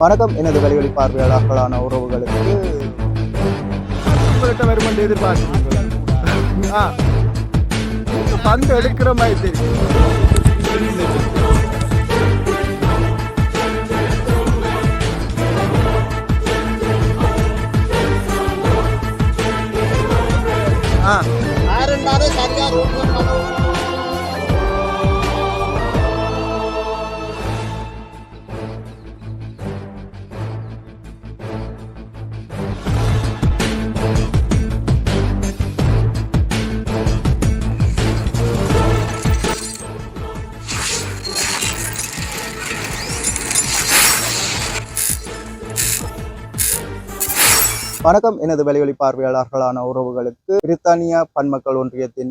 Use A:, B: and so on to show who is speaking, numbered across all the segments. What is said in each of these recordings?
A: வணக்கம். எனது வெளிவெளி பார்வையாளர்களான உறவுகளுக்கு. உங்கள்கிட்ட வரும் என்று நீங்க பந்து எடுக்கிற மாதிரி தெரியும் ஆ.
B: ஆரண்டாரே சரியா ரோட்
A: வணக்கம். எனது வெளிவெளி பார்வையாளர்களான உறவுகளுக்கு பிரித்தானியா பன்மக்கள் ஒன்றியத்தின்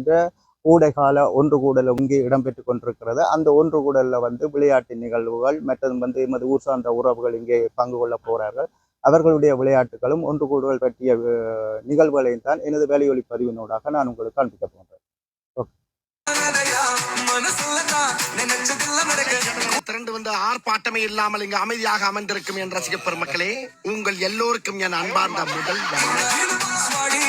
A: ஊடைகால ஒன்று கூடல் இங்கே இடம்பெற்று கொண்டிருக்கிறது. அந்த ஒன்று கூடலில் வந்து விளையாட்டு நிகழ்வுகள் மற்றும் வந்து எமது ஊர் சார்ந்த உறவுகள் இங்கே பங்கு கொள்ள போகிறார்கள் அவர்களுடைய விளையாட்டுகளும் ஒன்று கூடுதல் பற்றிய நிகழ்வுகளையும் தான் எனது வெளியொலி பதிவினூடாக நான் உங்களுக்கு காண்பிக்க போகிறேன்.
B: திரண்டு வந்த ஆர்ப்பாட்டமே இல்லாமல் இங்கு அமைதியாக அமர்ந்திருக்கும் என் ரசிக பெருமக்களே உங்கள் எல்லோருக்கும் என் அன்பார்ந்த முதல் வணக்கம்.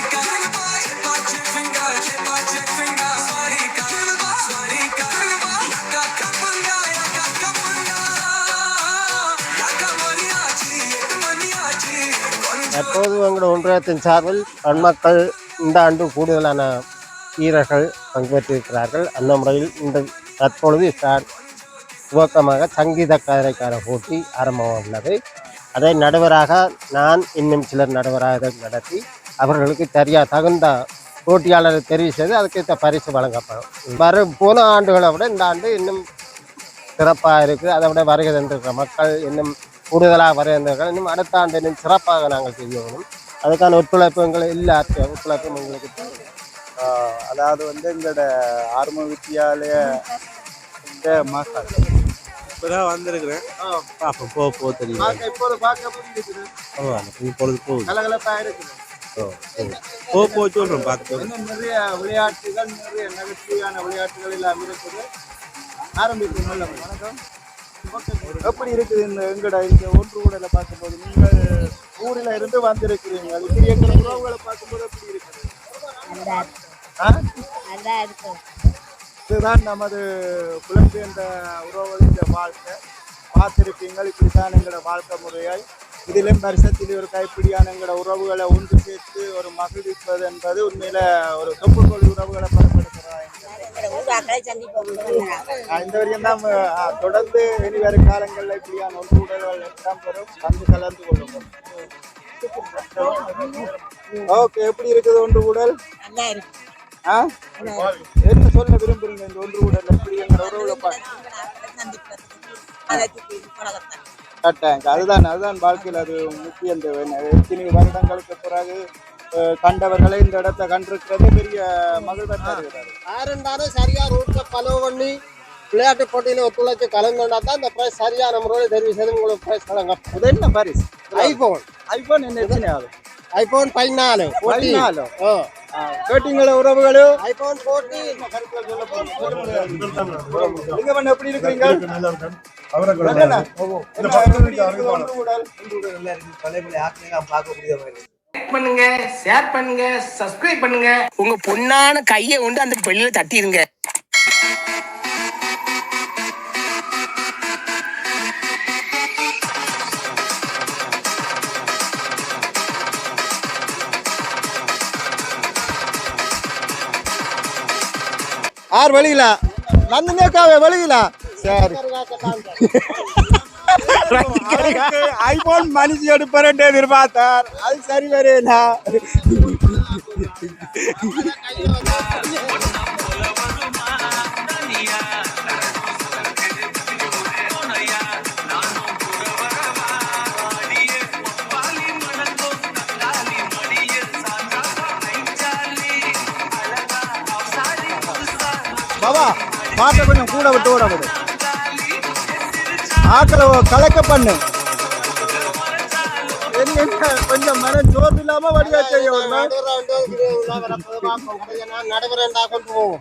C: தற்போது எங்களோட ஒன்றியத்தின் சார்பில் பெண்மக்கள் இந்த ஆண்டு கூடுதலான வீரர்கள் பங்கு பெற்றிருக்கிறார்கள் அந்த முறையில் இந்த தற்பொழுது ஸ்டார்ட் துவக்கமாக சங்கீத கதைக்கார போட்டி ஆரம்பமாக உள்ளது அதை நடுவராக நான் இன்னும் சிலர் நடுவராக நடத்தி அவர்களுக்கு சரியாக தகுந்த போட்டியாளரை தெரிவு செய்து அதுக்கேற்ற பரிசு வழங்கப்படும். வரும் போன ஆண்டுகளை விட இந்த ஆண்டு இன்னும் சிறப்பாக இருக்குது அதை விட வருகை தந்திருக்கிற மக்கள் இன்னும் கூடுதலாக வருகின்றார்கள் இன்னும் அடுத்த ஆண்டு இன்னும் சிறப்பாக நாங்கள் செய்ய வேணும் அதுக்கான ஒத்துழைப்பு எங்களை இல்லை. ஒத்துழைப்பும் எங்களுக்கு
A: அதாவது வந்து எங்களோட ஆர்ம வித்தியாலய இந்த
D: இப்பதான் வந்திருக்கிறேன். பாப்போம் போக போக தெரியும்
A: பார்க்க இப்போது பார்க்க புரிஞ்சுக்குது
D: இப்பொழுது போகுது
A: கலகலப்பாக இருக்குது.
D: போக போக சொல்றேன் பார்த்து
A: நிறைய விளையாட்டுகள் நிறைய நகைச்சுவையான விளையாட்டுகள் எல்லாம் இருக்குது. ஆரம்பிக்கும் நல்ல வணக்கம். எப்படி இருக்குது இந்த எங்கட இந்த ஒன்று கூடல பார்க்கும்போது நீங்கள் ஊரில் இருந்து வந்திருக்கிறீங்க. இப்படி எங்கள் உறவுகளை பார்க்கும்போது எப்படி இருக்குது? ஆ?
E: நல்லா இருக்கும்
A: இதுதான் நமது புலம்பெயர்ந்த உறவுகளின் வாழ்க்கை. பார்த்திருப்பீங்கள் இப்படித்தான் எங்களோட வாழ்க்கை முறையாய் இதிலும் வருஷத்தில் ஒரு கைப்பிடியான எங்களோட உறவுகளை ஒன்று சேர்த்து ஒரு மகிழ்விப்பது என்பது உண்மையில ஒரு தொப்புக்கொள் உறவுகளை ஆஹ் இந்த வரையும் தான் தொடர்ந்து இனி வரும் காலங்களில் இப்படியான ஒன்று உடல்கள் இடம்பெறும் வந்து கலந்து கொள்ளுங்கள். ஓகே எப்படி இருக்குது ஒன்று உடல்?
E: நல்லா இருக்கும்
A: ஆ என்ன சொல்ல விரும்புறீங்க இந்த ஒன்று
E: சந்திப்பதற்கு அழைத்து பழகத்தான்
A: கட்டாங்க அதுதான் அதுதான் வாழ்க்கையில் அது முக்கியம் தேவை எத்தனை வருடங்களுக்கு பிறகு கண்டவர்களை இந்த இடத்தை கண்டிருக்கிறது பெரிய மகிழ்வை தருகிறாரு
C: ஆரண்டாரே சரியா ரூட்ல பலவு பண்ணி விளையாட்டு போட்டியில் ஒத்துழைச்சு கலந்துனா தான் இந்த பிரைஸ் சரியான முறையில் தெரிவு செய்து உங்களுக்கு பிரைஸ் வழங்கப்படும்.
A: இது என்ன பரிசு
C: ஐபோன்.
A: ஐபோன் என்ன எத்தனை ஆகுது
C: ஐபோன் பதினாலு.
A: பதினாலு?
C: ஓ
A: கேட்டீங்களா உறவுகளும்
C: ஐபோன் போட்டி
A: நீங்க பண்ண எப்படி உடல்?
B: லைக் பண்ணுங்க ஷேர் பண்ணுங்க சப்ஸ்கிரைப் பண்ணுங்க. உங்க பொண்ணான கையை கொண்டு அந்த பெண்ணில தட்டிடுங்க
A: ஆறு வெளியில. நந்தினியக்காவே வெளியில. சரி. ஐபோன் மனுஷி எடுப்பாரு எதிர்பார்த்தார். அது சரி வரையில. பாபா பாட்டை கொஞ்சம் கூட விட்டு ஓட விடு ஆக்களை கலக்க பண்ணு என்ன என்ன கொஞ்சம் மனம் சோர்வு இல்லாம வடிவா செய்ய விடணும்.
C: நடுவரண்டா கொண்டு போவோம்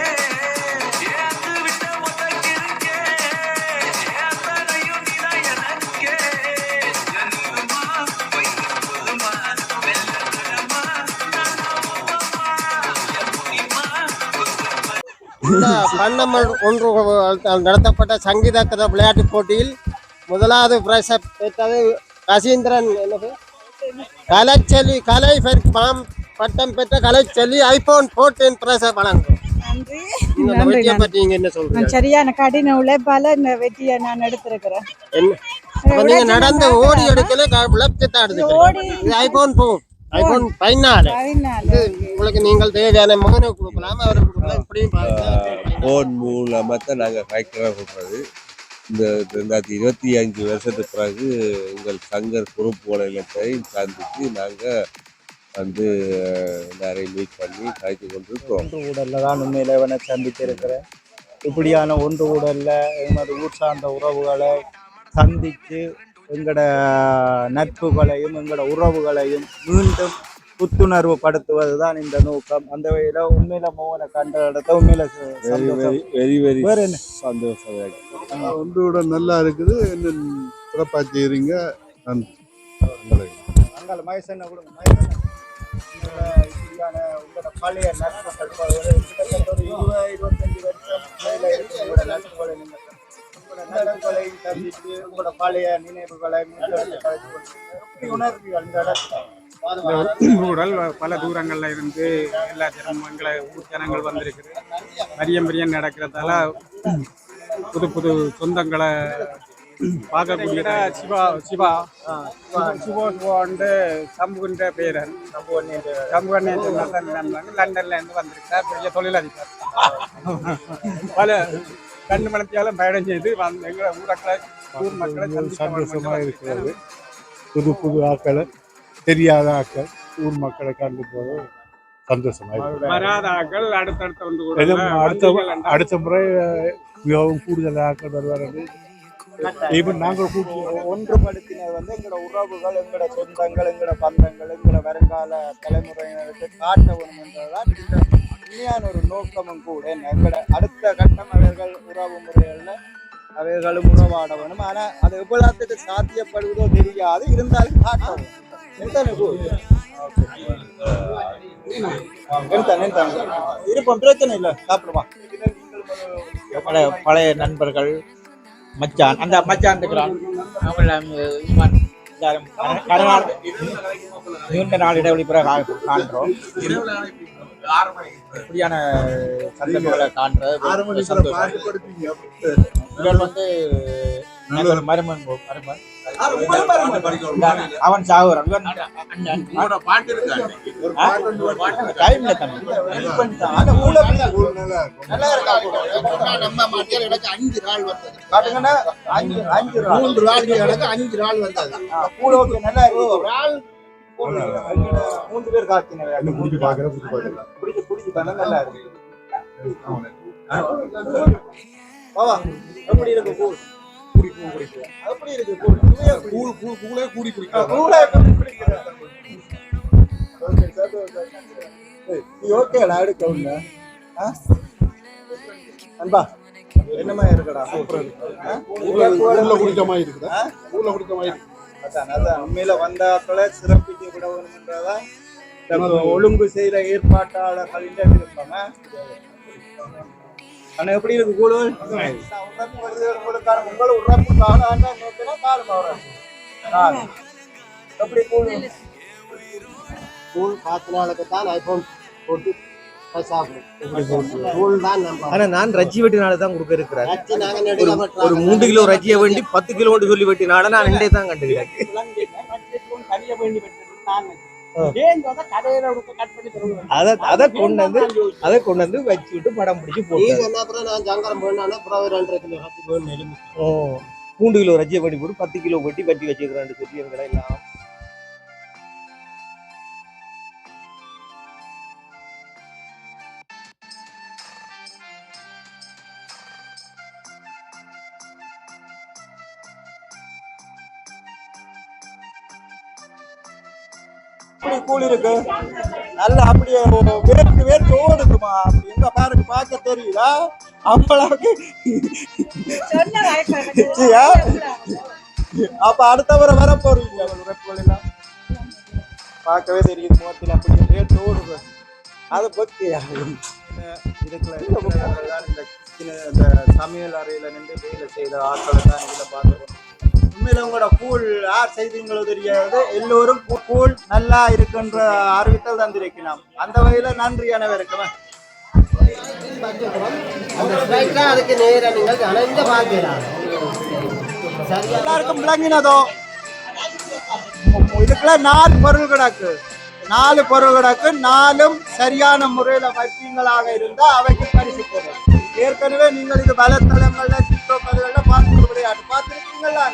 C: பண்ணமல் ஒன்று நடத்தப்பட்ட சங்கீத கதை விளையாட்டுப் போட்டியில் முதலாவது பிரைஸை பெற்றது கசீந்திரன் என்னது? கலைச்செல்வி கலை பெருமாம் பட்டம் பெற்ற கலைச்செல்வி ஐபோன் போர்டீன் பிரைஸை வழங்கும்.
F: சரியான கடின உழைப்பால இந்த வெற்றியை நான் எடுத்திருக்கிறேன்.
C: நடந்து ஓடி எடுக்கல விளக்கு தான் இது ஐபோன் போன் ஐபோன். இது உங்களுக்கு நீங்கள் தேவையான மகனுக்கு கொடுக்கலாம் அவருக்கு கொடுக்கலாம் இப்படியும் பாருங்க.
G: போன் மூலமாக தான் நாங்கள் காய்க்கிறோம் கொடுக்குறது. இந்த ரெண்டாயிரத்தி இருபத்தி அஞ்சு வருஷத்துக்கு பிறகு எங்கள் சங்கர் பொறுப்பு இலக்கை சந்தித்து நாங்கள் வந்து எல்லாரையும் மீட் பண்ணி காய்ச்சி கொண்டிருக்கிறோம்.
A: ஒன்று கூடல்ல தான் உண்மையில இவனை சந்தித்திருக்கிறேன் இப்படியான ஒன்று கூடல்ல எமது ஊர் சார்ந்த உறவுகளை சந்தித்து எங்களோட நட்புகளையும் எங்களோட உறவுகளையும் மீண்டும் புத்துணர்வு படுத்துவது தான் இந்த நோக்கம். அந்த வகையில உண்மையில மோகனை கண்ட இடத்த உண்மையில
G: வெரி
A: சந்தோஷம்.
G: வெரி வெரி வெரி
A: வேற என்ன?
G: சந்தோஷம்
H: ஒன்றோட நல்லா இருக்குது. இன்னும் சிறப்பாக செய்கிறீங்க நன்றி.
A: அங்கால மகேசன் கூட மகேசன் உங்களோட இப்படியான உங்களோட பழைய நட்புகள். ப- ஒரு கிட்டத்தட்ட ஒரு இருபது இருபத்தஞ்சு வருஷம் நட்புகளை நீங்க சந்தித்து உங்களோட பழைய நினைவுகளை. எப்படி உணர்வீர்கள் இந்த இடத்துல?
I: ஊழல் பல தூரங்கள்ல இருந்து எல்லா ஜனமும் எங்களை ஊர் ஜனங்கள் வந்திருக்குது. மரியம் மரியம் நடக்கிறதால புது புது சொந்தங்களை பார்க்கக்கூடிய சிவா சிவா. சிவா சிவாண்டு சம்புன்ற பேரன். சம்புவன் லண்டன்ல இருந்து வந்திருக்கார் பெரிய தொழிலதிபர். பல கண்ணு மனத்தியாலும் பயணம் செய்து வந்து எங்களை ஊரக்களை ஊர் மக்களை
H: சந்தோஷமா இருக்கிறது. புது புது ஆக்களை தெரியாத ஆக்கள் ஊர் மக்களை கண்டு போது சந்தோஷமா இருக்கு.
I: வராத ஆக்கள் அடுத்தடுத்த வந்து கூட
H: எதுவும் அடுத்த அடுத்த முறை மிகவும் கூடுதல் ஆக்கள் வருவார்கள். ஈவன் நாங்கள் கூட்டி
A: ஒன்றுபடுத்தினது வந்து எங்களோட உறவுகள் எங்களோட சொந்தங்கள் எங்களோட பந்தங்கள் எங்களோட வருங்கால தலைமுறையினருக்கு காட்ட வேணும் என்றதுதான் இந்த உண்மையான ஒரு நோக்கமும் கூட எங்களோட அடுத்த கட்டம் அவர்கள் உறவு முறைகள்ல அவர்களும் உறவாட வேணும் ஆனா அது எவ்வளவுத்துக்கு சாத்தியப்படுவதோ தெரியாது இருந்தாலும் காட்ட இருப்போம் பிரச்சனை இல்லை. சாப்பிடுமா
J: பழைய பழைய நண்பர்கள் மச்சான் அந்த மச்சான் இருக்கிறான். அவன் இவன் எல்லாரும் நீண்ட நாள் இடைவெளி பிறகு காண்றோம் இப்படியான சந்தர்ப்பங்களை காண்றது வந்து மருமன் மருமன் அவன் சாகுறான். இவன் அண்ணன். ஆ? டைம் இல்லை தம்பி.
A: ஆனா கூட நல்லா இருக்கா? கூட?
C: நம்ம மத்தியில் எனக்கு அஞ்சு நாள் வந்தது.
A: காட்டுங்கன்னா அஞ்சு அஞ்சு நாள்.
C: மூன்று நாளுக்கு எனக்கு அஞ்சு நாள் வந்தது.
A: நல்லா மூன்று பேர் காத்தினர்
H: குடிச்சு பார்க்குறேன் குடிச்சு பார்க்குறேன்.
A: பிடிச்சு பிடிச்சு தானே நல்லா இருக்கு பாவா எப்படி இருக்கு கூழ் எப்படி இருக்கு கூழ் கூழ் கூழ் கூழே கூடி குடிக்கலாம் கூழே கூடி ஏய், நீ ஓகேடா எடுக்க ஆ? அன்பா என்னமா இருக்குடா? சூப்பர்
H: ஊர்ல குடிக்க மாதிரி இருக்குதா? ஊர்ல குடிக்க மாதிரி இருக்கு
A: அதான் அதான். உண்மையில வந்தாக்களை சிறப்பிக்க விட வேணும்ன்றதா இந்த ஒழுங்கு விருப்பம்? ஆ? ஆனா எப்படி இருக்கு கூடுதல் உங்களுக்கான உங்களை உறப்புக்கான நோக்கினா காலம் அவரம் எப்படி கூடு
C: ஸ்கூல் பத்து நாளுக்கு தான் ஐபோன் போட்டு
J: ஆனா நான் ரஜ்ஜி வெட்டினால தான் கொடுக்க இருக்கிறேன்.
C: ரச்சி நாங்க நெடுக வெட்டுறோம்.
J: ஒரு மூன்று கிலோ ரஜ்ஜியை வேண்டி பத்து கிலோ கொண்டு சொல்லி வெட்டினால நான் ரெண்டே தான் கண்டுக்கிறேன். அதை அதை கொண்டு வந்து அதை கொண்டு வந்து வச்சுட்டு படம் பிடிச்சி போட்டு மூன்று கிலோ ரஜ்ஜியை பண்ணி போட்டு பத்து கிலோ வெட்டி வெட்டி வச்சுக்கிறேன் சொல்லி எங்களை எல்லாம்
A: அப்படி கூழ் இருக்கு? நல்ல அப்படியே வேர்த்து வேர்த்து ஓடுதுமா? அப்படி எங்க பார்க்க தெரியல அவ்வளவுக்கு? அப்ப அடுத்த முறை வர போறீங்க எல்லாம்? பார்க்கவே தெரியுது முகத்தில் அப்படியே வேர்த்து ஓடுது. அது பத்தியா இதுக்குள்ள இந்த சமையல் அறையில நின்று வேலை செய்த ஆட்களை தான் இதில் பார்த்துக்கணும். உண்மையில உங்களோட கூழ் யார் செய்தீங்களோ தெரியாது. எல்லோரும் கூழ் நல்லா இருக்குன்ற அறிவித்தல் தந்திருக்கலாம் அந்த வகையில நன்றி
C: தான் அதுக்கு நேராக நீங்கள் அணைந்த பார்க்கலாம். சரியா?
A: எல்லாருக்கும் விளங்கினதோ? இதுக்குள்ள நாலு பொருள் கிடக்கு. நாலு பொருள் கிடக்கு. நாலும் சரியான முறையில வைப்பீங்களாக இருந்தா அவைக்கு பரிசு போகும் ஏற்கனவே நீங்கள் இது வலைத்தளங்கள்ல டிக்டாக் அதுகள்ல பார்த்து விளையாட்டு பார்த்துருக்கீங்களா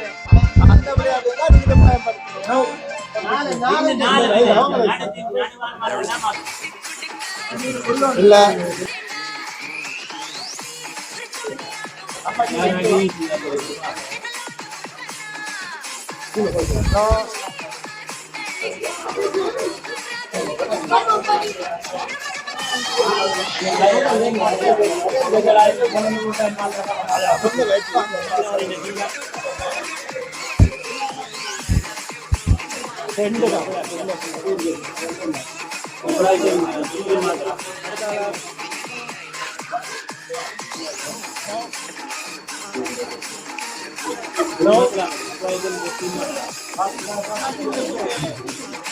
A: அந்த விளையாட்டு தான் நீங்க பயன்படுத்தணும் இல்ல.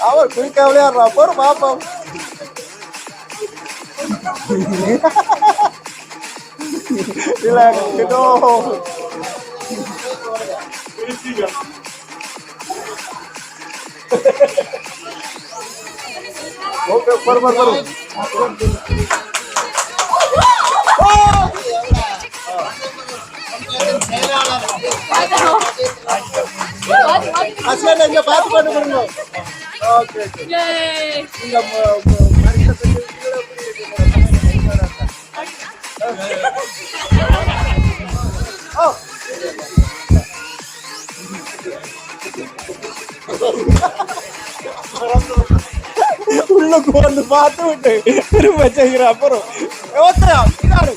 A: அவர் குயிக்கா விளையாடுறா போற பாப்போம் இல்ல இதோ ஓகே பரு பரு பரு அசல இங்க பாத்து பண்ணு பண்ணுங்க ஓ உள்ளுக்கு வந்து பார்த்து விட்டு திரும்ப செய்கிற அப்புறம் ஓகே பின்னாடி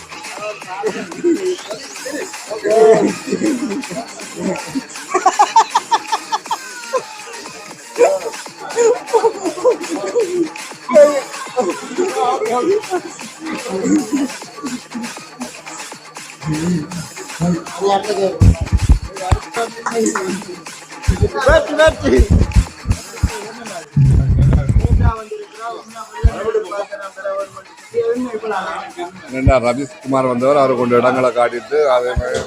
A: வெற்றி வெற்றி
G: வந்தவர் அவர் கொண்டு இடங்களை காட்டிட்டு அதே மாதிரி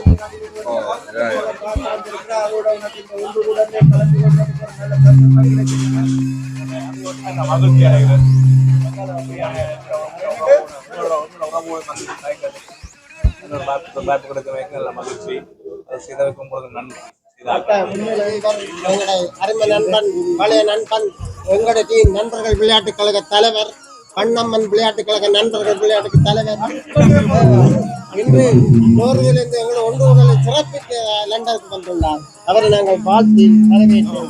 G: பார்த்து yeah, yeah.
A: மகிழ்ச்சி நல்ல மகிழ்ச்சி. அதை செய்த வைக்கும் போது நன்றி.
C: எங்களுடைய அருமை நண்பன் பழைய நண்பன் எங்களுடைய நண்பர்கள் விளையாட்டுக் கழக தலைவர் கண்ணம்மன் விளையாட்டுக் கழக நண்பர்கள் விளையாட்டுக்கு தலைவர். இன்று நோர்விலிருந்து எங்களை ஒன்று உடலை சிறப்பித்து லண்டனுக்கு வந்துள்ளார். அவரை நாங்கள் வாழ்த்தி வரவேற்றோம்.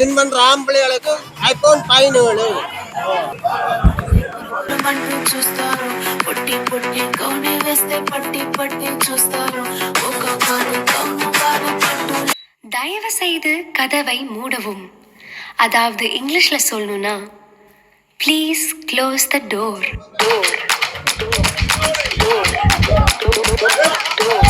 C: சங்கரக்கல்ல வின் பண்ற ஆம்பளைகளுக்கு ஐபோன் பதினேழு
K: మంటూ చూస్తారు పొట్టి పొట్టి కౌని వేస్తే పట్టి పట్టి చూస్తారు ఒక్కొక్కరు కౌను బాధ పట్టు தயவு செய்து கதவை மூடவும் அதாவது இங்கிலீஷ்ல சொல்லணும்னா please close the door door இங்க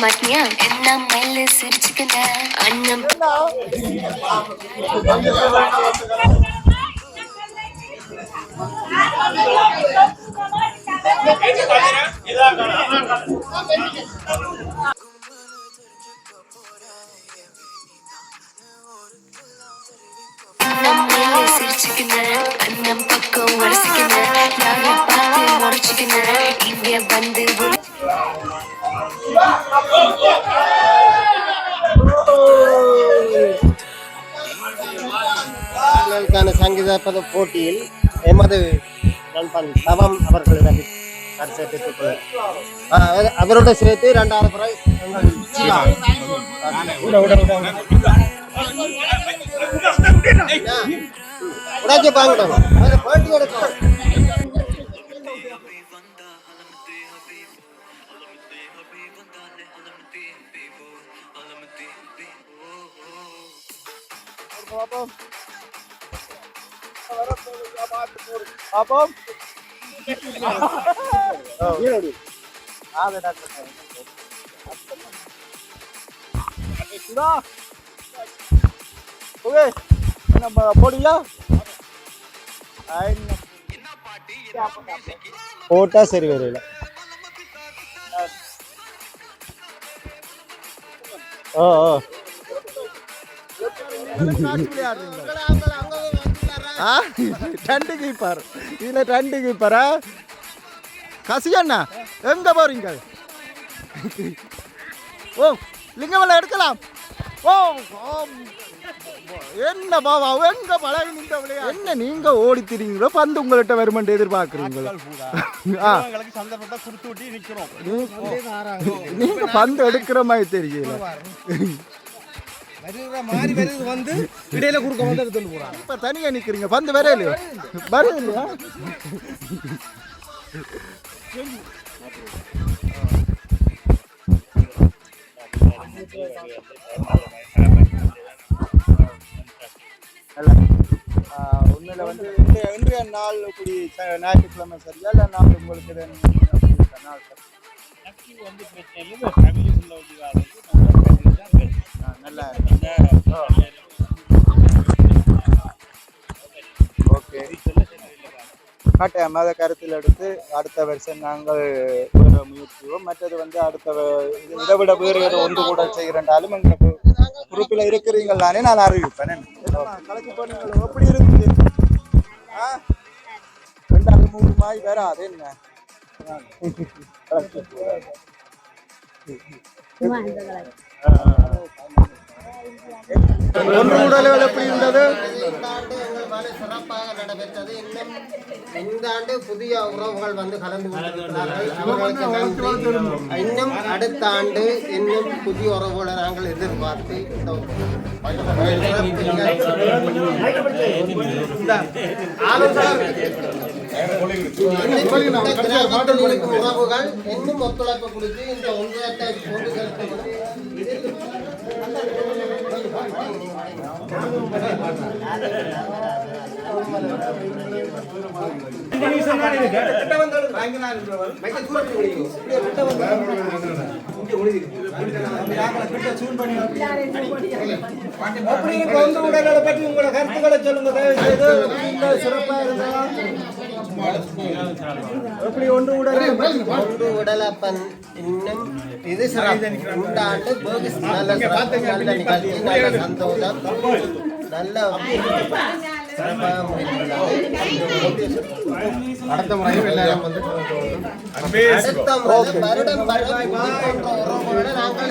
K: மாட்டியா? என்ன மெல்ல சிரிச்சுக்கின அண்ணன் அண்ணன் பக்கம் உரசிக்கின நாங்க பார்த்து முறைச்சுக்கின இங்க வந்து ஒரு
C: சங்கீத போட்டியில் எமது நண்பன் தவம் அவர்களிடம் பரிசை பெற்றுக் அவரோட சேர்த்து இரண்டாவது பிரைஸ் எங்கள் சிவா. போட்டி எடுக்கணும்
A: பாப்போம் சுதா ஓகே நம்ம போடுங்களா போட்டா சரி வரல ஓ ஓ ஆ ரெண்டு கீப்பர். இதுல ரெண்டு கீப்பரா? கசியண்ணா எங்க போறீங்க? ஓ லிங்கமலை எடுக்கலாம். ஓ. என்ன பாவா எங்க பழகி நின்ற விளையா என்ன நீங்க ஓடி திரிங்களோ பந்து உங்கள்கிட்ட வருமென்று எதிர்பார்க்குறீங்களோ நீங்க பந்து எடுக்கிற மாதிரி தெரியல.
D: மாதிரி வருது வந்து இடையில கொடுக்க வந்து எடுத்துட்டு போறாங்க.
A: இப்ப தனியா நிக்கிறீங்க. பந்து வர இல்லையா? வர இல்லையா? உண்மையில வந்து இன்றைய இன்றைய நாள் இப்படி ச- ஞாயிற்றுக்கிழமை சரியா இல்லை நாள் உங்களுக்கு நாள் சரி?
D: வந்து பிரச்சனை இல்லை
A: நல்லா ஓகே. கட்டாயம் மத கருத்தில் எடுத்து அடுத்த வருஷம் நாங்கள் வேறு மற்றது வந்து அடுத்த வ- இதை விட வேறு ஏதோ ஒன்று கூட செய்கிறண்டாலும் எங்களுக்கு குரூப்பில் இருக்கிறீங்களானே நான் அறிவிப்பேன். கலக்கி போனீங்களோ? எப்படி இருக்குது ஆ? ரெண்டாவது மூணு மாய் வராது என்ன? ஒன்று உடல்கள் எப்படி இருந்தது?
C: சிறப்பாக நடைபெற்றது. இன்னும் இந்த ஆண்டு புதிய உறவுகள் வந்து கலந்து கொண்டிருக்கிறார்கள். இன்னும் அடுத்த ஆண்டு இன்னும் புதிய உறவுகளை நாங்கள் எதிர்பார்த்து இந்த ஆலோசனை உறவுகள் இன்னும் ஒத்துழைப்பு கொடுத்து இந்த ஒன்றியத்தை கொண்டு
A: பற்றி உங்களோட கருத்துக்களை சொல்லுங்க. தயவு செய்து இந்த சிறப்பா இருந்தா ஒன்று உடல்
C: ஒன்று உடலப்பன் இன்னும் இது நல்ல நல்ல நிகழ்ச்சி நல்ல சந்தோஷம் நல்ல
A: அடுத்த எல்லாரும் வந்து
C: அடுத்த முறை வருடம் வருடம் நாங்கள்